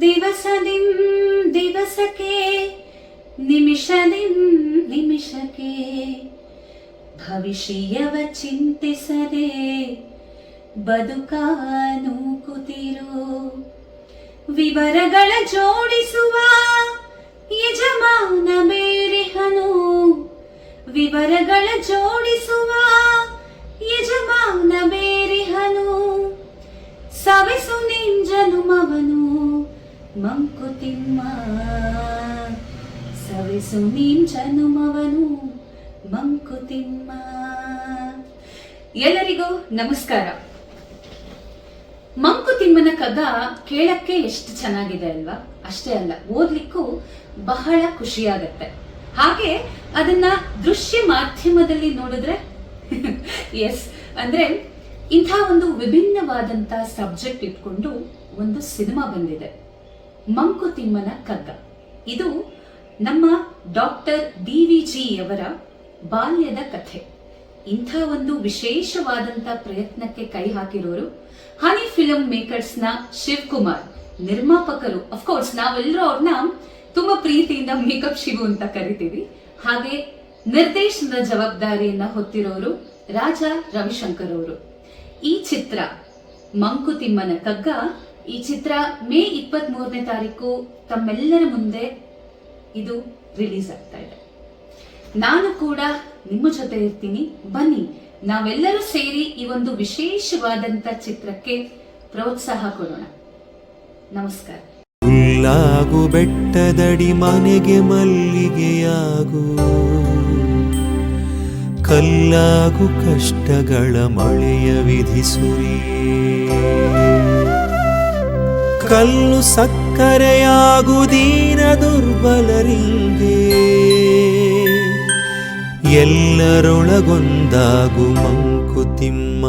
ದಿವಸದಿಂ ದಿವಸಕ್ಕೆ ನಿಮಿಷದಿಂ ನಿಮಿಷಕ್ಕೆ. ಭವಿಷ್ಯವ ಚಿಂತಿಸದೆ ಬದುಕಾನು ಕೂತಿರು. ವಿವರಗಳ ಜೋಡಿಸುವ ಯಜಮಾನ ಬೇರೆಹನು ವಿವರಗಳ ಜೋಡಿಸುವ ಯಜಮಾನ ಮಂಕುತಿಮ್ಮ. ಸವಿಸು ನೀನ್ ಜನುಮವನು ಮಂಕುತಿಮ್ಮ. ಎಲ್ಲರಿಗೂ ನಮಸ್ಕಾರ. ಮಂಕುತಿಮ್ಮನ ಕಗ್ಗ ಕೇಳಕ್ಕೆ ಎಷ್ಟು ಚೆನ್ನಾಗಿದೆ ಅಲ್ವಾ? ಅಷ್ಟೇ ಅಲ್ಲ, ಓದ್ಲಿಕ್ಕೂ ಬಹಳ ಖುಷಿಯಾಗತ್ತೆ. ಹಾಗೆ ಅದನ್ನ ದೃಶ್ಯ ಮಾಧ್ಯಮದಲ್ಲಿ ನೋಡಿದ್ರೆ ಎಸ್ ಅಂದ್ರೆ ಇಂಥ ಒಂದು ವಿಭಿನ್ನವಾದಂತ ಸಬ್ಜೆಕ್ಟ್ ಇಟ್ಕೊಂಡು ಒಂದು ಸಿನಿಮಾ ಬಂದಿದೆ. ಮಂಕುತಿಮ್ಮನ ಕಗ್ಗ. ಇದು ನಮ್ಮ ಡಾಕ್ಟರ್ ಡಿ ವಿ ಜಿ ಅವರ ಬಾಲ್ಯದ ಕಥೆ. ಇಂಥ ಒಂದು ವಿಶೇಷವಾದಂತ ಪ್ರಯತ್ನಕ್ಕೆ ಕೈ ಹಾಕಿರೋರು ಹನಿ ಫಿಲಂ ಮೇಕರ್ಸ್ನ ಶಿವಕುಮಾರ್, ನಿರ್ಮಾಪಕರು. ಅಫ್ಕೋರ್ಸ್ ನಾವೆಲ್ಲರೂ ಅವ್ರನ್ನ ತುಂಬಾ ಪ್ರೀತಿಯಿಂದ ಮೇಕಪ್ ಶಿವು ಅಂತ ಕರಿತೀವಿ. ಹಾಗೆ ನಿರ್ದೇಶನದ ಜವಾಬ್ದಾರಿಯನ್ನ ಹೊತ್ತಿರೋರು ರಾಜ ರವಿಶಂಕರ್ ಅವರು ಈ ಚಿತ್ರ ಮಂಕುತಿಮ್ಮನ ಕಗ್ಗ ಈ ಚಿತ್ರ ಮೇ ಇಪ್ಪತ್ತ್ ಮೂರನೇ ತಾರೀಕು ತಮ್ಮೆಲ್ಲರ ಮುಂದೆ ಇದು ರಿಲೀಸ್ ಆಗ್ತಾ ಇದೆ. ನಾನು ಕೂಡ ನಿಮ್ಮ ಜೊತೆ ಇರ್ತೀನಿ. ಬನ್ನಿ, ನಾವೆಲ್ಲರೂ ಸೇರಿ ಈ ಒಂದು ವಿಶೇಷವಾದಂತ ಚಿತ್ರಕ್ಕೆ ಪ್ರೋತ್ಸಾಹ ಕೊಡೋಣ. ನಮಸ್ಕಾರ. ಹುಲ್ಲಾಗು ಬೆಟ್ಟದಡಿ ಮನೆಗೆ ಮಲ್ಲಿಗೆಯಾಗು. ಕಲ್ಲಾಗು ಕಷ್ಟಗಳ ಮಳೆಯ ವಿಧಿಸುರಿ ಕಲ್ಲು ಸಕ್ಕರೆಯಾಗು ದೀನ ದುರ್ಬಲರಿಂಗೆ ಎಲ್ಲರೊಳಗೊಂದಾಗು ಮಂಕುತಿಮ್ಮ.